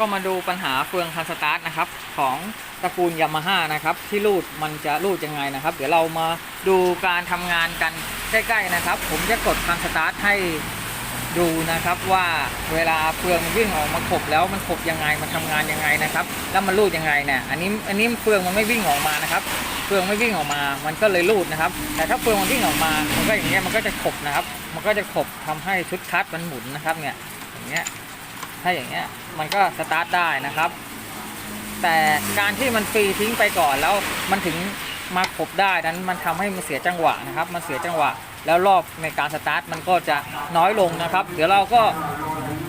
ก็มาดูปัญหาเฟืองคันสตาร์ทนะครับของตระกูลยามาฮ่านะครับที่รูดมันจะรูดยังไงนะครับ เดี๋ยวเรามาดูการทำงานกันใกล้ๆนะครับ ผมจะกดคันสตาร์ทให้ดูนะครับว่าเวลาเฟืองมันวิ่งออกมาขบแล้วมันขบยังไงมันทำงานยังไงนะครับ แล้วมันรูดยังไงเนี่ยอันนี้อันนี้เฟืองมันไม่วิ่งออกมานะครับเฟืองไม่วิ่งออกมา มันก็เลยรูดนะครับ แต่ถ้าเฟืองมันวิ่งออกมา มันก็อย่างเงี้ยมันก็จะขบนะครับ มันก็จะขบทำให้ชุดคัดมันหมุนนะครับเนี่ยอย่างเงี้ย ถ้าอย่างเงี้ยมันก็สตาร์ทได้นะครับ แต่การที่มันฟรีทิ้งไปก่อนแล้วมันถึงมาขบได้นั้นมันทำให้มันเสียจังหวะนะครับ มันเสียจังหวะ แล้วรอบในการสตาร์ทมันก็จะน้อยลงนะครับ เดี๋ยวเราก็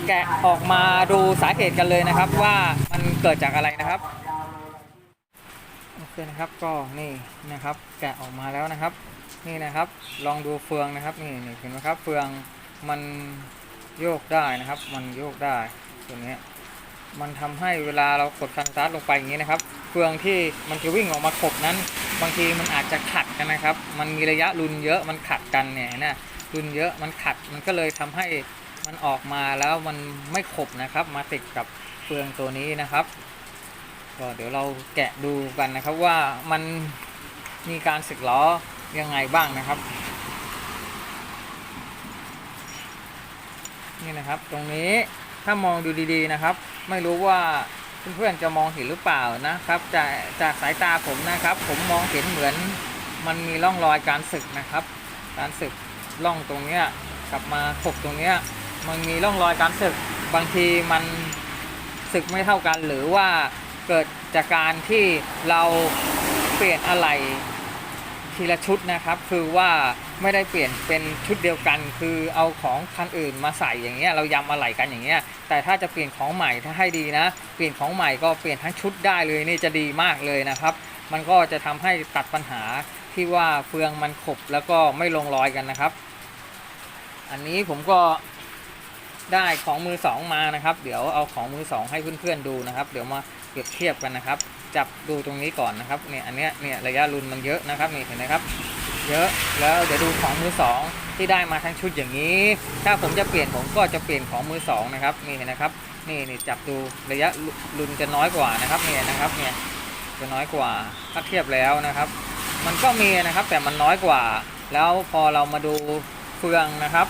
แกะออกมาดูสาเหตุกันเลยนะครับ ว่ามันเกิดจากอะไรนะครับโอเคนะครับก็นี่นะครับ แกะออกมาแล้วนะครับ นี่นะครับ ลองดูเฟืองนะครับนี่นี่เห็นไหมครับเฟืองมันโยกได้นะครับ มันโยกได้ ตัวนี้มันทำให้เวลาเรากดคันสตาร์ทลงไปอย่างนี้นะครับเฟืองที่มันจะวิ่งออกมาขบนั้น บางทีมันอาจจะขัดกันนะครับ มันมีระยะรุนเยอะมันขัดกันเนี่ยนะรุนเยอะมันขัดมันก็เลยทำให้มันออกมาแล้วมันไม่ขบนะครับ มาติดกับเฟืองตัวนี้นะครับก็เดี๋ยวเราแกะดูกันนะครับว่ามันมีการสึกล้อยังไงบ้างนะครับ นี่นะครับตรงนี้ ถ้ามองดูดีๆนะครับ ไม่รู้ว่าเพื่อนๆจะมองเห็นหรือเปล่านะครับ จากจากสายตาผมนะครับ ผมมองเห็นเหมือนมันมีร่องรอยการสึกนะครับ การสึกร่องตรงเนี้ยกลับมาขบตรงเนี้ยมันมีร่องรอยการสึกบางทีมันสึกไม่เท่ากัน หรือว่าเกิดจากการที่เราเปลี่ยนอะไร ทีละชุดนะครับ คือว่าไม่ได้เปลี่ยนเป็นชุดเดียวกัน คือเอาของคันอื่นมาใส่อย่างเงี้ยเรายำอะไหล่กันอย่างเงี้ยแต่ถ้าจะเปลี่ยนของใหม่ถ้าให้ดีนะ เปลี่ยนของใหม่ก็เปลี่ยนทั้งชุดได้เลยนี่จะดีมากเลยนะครับ มันก็จะทำให้ตัดปัญหาที่ว่าเฟืองมันขบแล้วก็ไม่ลงรอยกันนะครับ อันนี้ผมก็ได้ของมือสองมานะครับ เดี๋ยวเอาของมือสองให้เพื่อนๆดูนะครับ เดี๋ยวมาเปรียบเทียบกันนะครับ จับดูตรงนี้ก่อนนะครับเนี่ยอันเนี้ยเนี่ยระยะรุนมันเยอะนะครับนี่เห็นไหมครับ เยอะแล้วเดี๋ยวดูของมือสองที่ได้มาทั้งชุดอย่างนี้ ถ้าผมจะเปลี่ยนผมก็จะเปลี่ยนของมือสองนะครับนี่เห็นนะครับนี่นี่จับดูระยะรุนจะน้อยกว่านะครับเนี่ยนะครับเนี่ยจะน้อยกว่าถ้าเทียบแล้วนะครับ มันก็มีนะครับแต่มันน้อยกว่า แล้วพอเรามาดูเฟืองนะครับ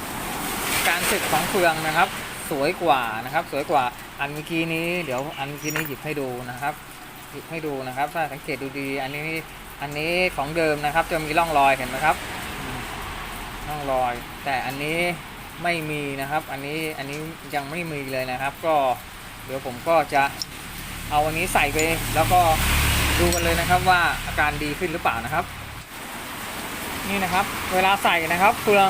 การสึกของเฟืองนะครับ สวยกว่านะครับ สวยกว่าอันเมื่อกี้นี้เดี๋ยวอันเมื่อกี้นี้หยิบให้ดูนะครับหยิบ ให้ดูนะครับ ถ้าสังเกตดูดี อันนี้อันนี้ของเดิมนะครับ จะมีร่องรอยเห็นไหมครับร่องรอย แต่อันนี้ไม่มีนะครับ อันนี้อันนี้ยังไม่มีเลยนะครับ ก็เดี๋ยวผมก็จะเอาอันนี้ใส่ไป แล้วก็ดูกันเลยนะครับว่าอาการดีขึ้นหรือเปล่านะครับ นี่นะครับ เวลาใส่นะครับเฟือง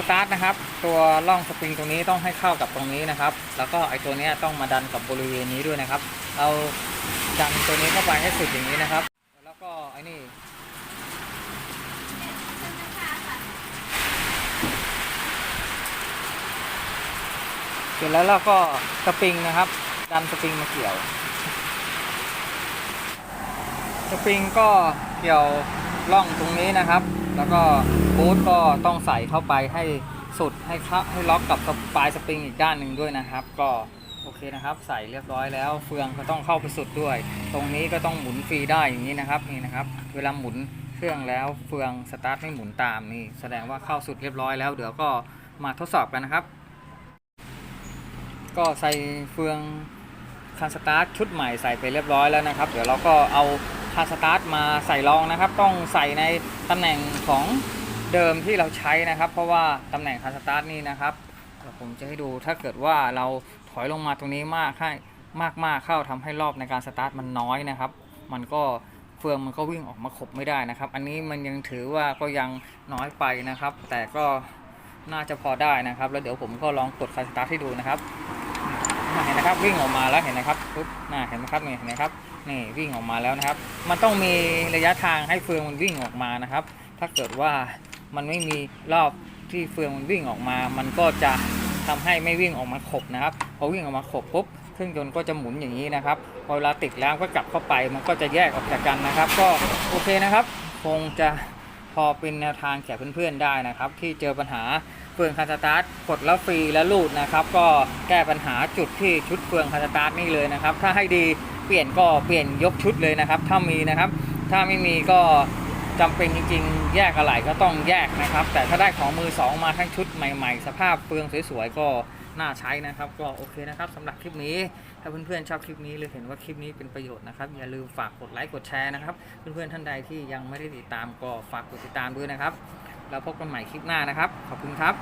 สตาร์ทนะครับ ตัวร่องสปริงตรงนี้ต้องให้เข้ากับตรงนี้นะครับ แล้วก็ไอตัวนี้ต้องมาดันกับบริเวณนี้ด้วยนะครับเราดันตัวนี้เข้าไปให้สุดอย่างนี้นะครับ แล้วก็ไอ้นี่เสร็จแล้วเราก็สปริงนะครับ ดันสปริงมาเกี่ยว สปริงก็เกี่ยวร่องตรงนี้นะครับ แล้วก็บูทก็ต้องใส่เข้าไปให้สุดให้เข้าให้ล็อกกับปลายสปริงอีกด้านหนึ่งด้วยนะครับ ก็โอเคนะครับ ใส่เรียบร้อยแล้ว เฟืองก็ต้องเข้าไปสุดด้วย ตรงนี้ก็ต้องหมุนฟรีได้อย่างนี้นะครับนี่นะครับ เวลาหมุนเครื่องแล้วเฟืองสตาร์ทไม่หมุนตามนี่แสดงว่าเข้าสุดเรียบร้อยแล้ว เดี๋ยวก็มาทดสอบกันนะครับ ก็ใส่เฟืองคันสตาร์ทชุดใหม่ใส่ไปเรียบร้อยแล้วนะครับ เดี๋ยวเราก็เอา คันสตาร์ทมาใส่รองนะครับ ต้องใส่ในตำแหน่งของเดิมที่เราใช้นะครับ เพราะว่าตำแหน่งคันสตาร์ทนี่นะครับผมจะให้ดูถ้าเกิดว่าเราถอยลงมาตรงนี้มากให้มากๆเข้าทำให้รอบในการสตาร์ทมันน้อยนะครับ มันก็เฟืองมันก็วิ่งออกมาขบไม่ได้นะครับ อันนี้มันยังถือว่าก็ยังน้อยไปนะครับ แต่ก็น่าจะพอได้นะครับ แล้วเดี๋ยวผมก็ลองกดคันสตาร์ทให้ดูนะครับ นะครับ วิ่งออกมาแล้วเห็นนะครับปุ๊บน่าเห็นไหมครับนี่เห็นไหมครับนี่วิ่งออกมาแล้วนะครับ มันต้องมีระยะทางให้เฟืองมันวิ่งออกมานะครับ ถ้าเกิดว่ามันไม่มีรอบที่เฟืองมันวิ่งออกมา มันก็จะทำให้ไม่วิ่งออกมาขบนะครับพอวิ่งออกมาขบปุ๊บเครื่องยนต์ก็จะหมุนอย่างนี้นะครับพอเวลาติดแล้วก็กลับเข้าไป มันก็จะแยกออกจากกันนะครับ ก็โอเคนะครับ คงจะพอเป็นแนวทางแก่เพื่อนๆได้นะครับ ที่เจอปัญหา เฟืองคันสตาร์ทกดแล้วฟรีแล้วลูดนะครับ ก็แก้ปัญหาจุดที่ชุดเฟืองคันสตาร์ทนี่เลยนะครับ ถ้าให้ดีเปลี่ยนก็เปลี่ยนยกชุดเลยนะครับ ถ้ามีนะครับ ถ้าไม่มีก็จำเป็นจริงๆ แยกอะไหล่ก็ต้องแยกนะครับ แต่ถ้าได้ของมือสองมาทั้งชุดใหม่ๆ สภาพเฟืองสวยๆ ก็น่าใช้นะครับ ก็โอเคนะครับสำหรับคลิปนี้ ถ้าเพื่อนๆชอบคลิปนี้หรือเห็นว่าคลิปนี้เป็นประโยชน์นะครับ อย่าลืมฝากกดไลค์กดแชร์นะครับ เพื่อนๆท่านใดที่ยังไม่ได้ติดตามก็ฝากกดติดตามด้วยนะครับ แล้วพบกันใหม่คลิปหน้านะครับ ขอบคุณครับ